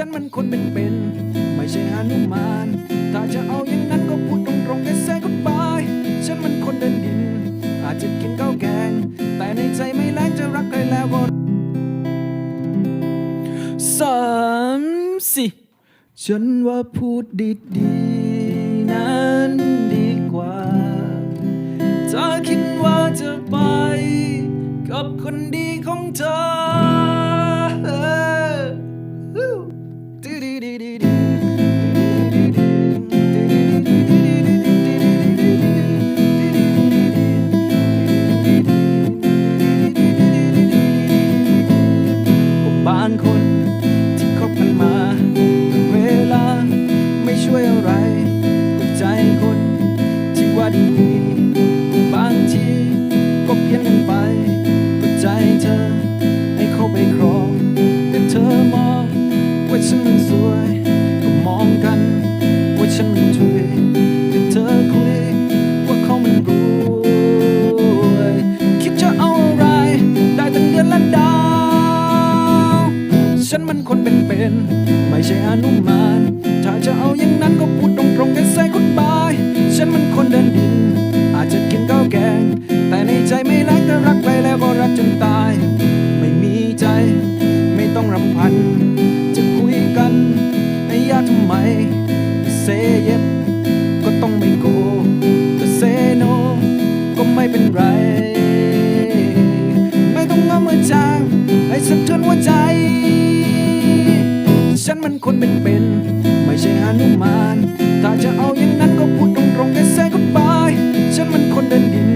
ฉันมันคนเป็นเป็นๆไม่ใช่หานุมาน ถ้าจะเอาอย่างนั้นก็พูดตรงๆได้แซ่ก็บายฉันมันคนเดินดิน อาจจะกินข้าวแกง แต่ในใจไม่แรงจะรักใครแล้วก็สามสี่ฉันว่าพูดดีๆ นั้นดีกว่า ถ้าคิดว่าจะไป กับคนดีของเธอ ว่าฉันสวย ก็มองกันว่าฉันมันถุยแต่เธอคุยว่าเขามันรวยคิดจะเอาอะไร ได้ตั้งเดือนละดาว ฉันมันคนเป็นๆไม่ใช่อนุมาน ถ้าจะเอาอย่างนั้นก็พูดตรงๆกันใส่ เย็ดก็ต้องไม่โกแต่เซโนก็ไม่เป็นไร ไม่ต้องงอมือจางให้สะเทือนหัวใจ ฉันมันคนเป็นเป็นๆไม่ใช่หานุมาน ถ้าจะเอาอย่างนั้นก็พูดตรงๆได้แซ่ก็บายฉันมันคนเดินดิน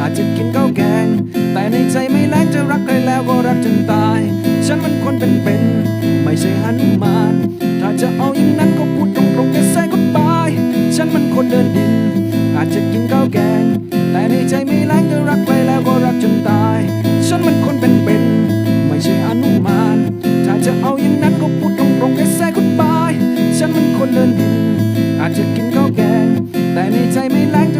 อาจจะกินข้าวแกง แต่ในใจไม่แรงจะรักใครแล้วก็รักจนตาย ฉันมันคนเป็นเป็นๆไม่ใช่หานุมาน ใจไม่แรง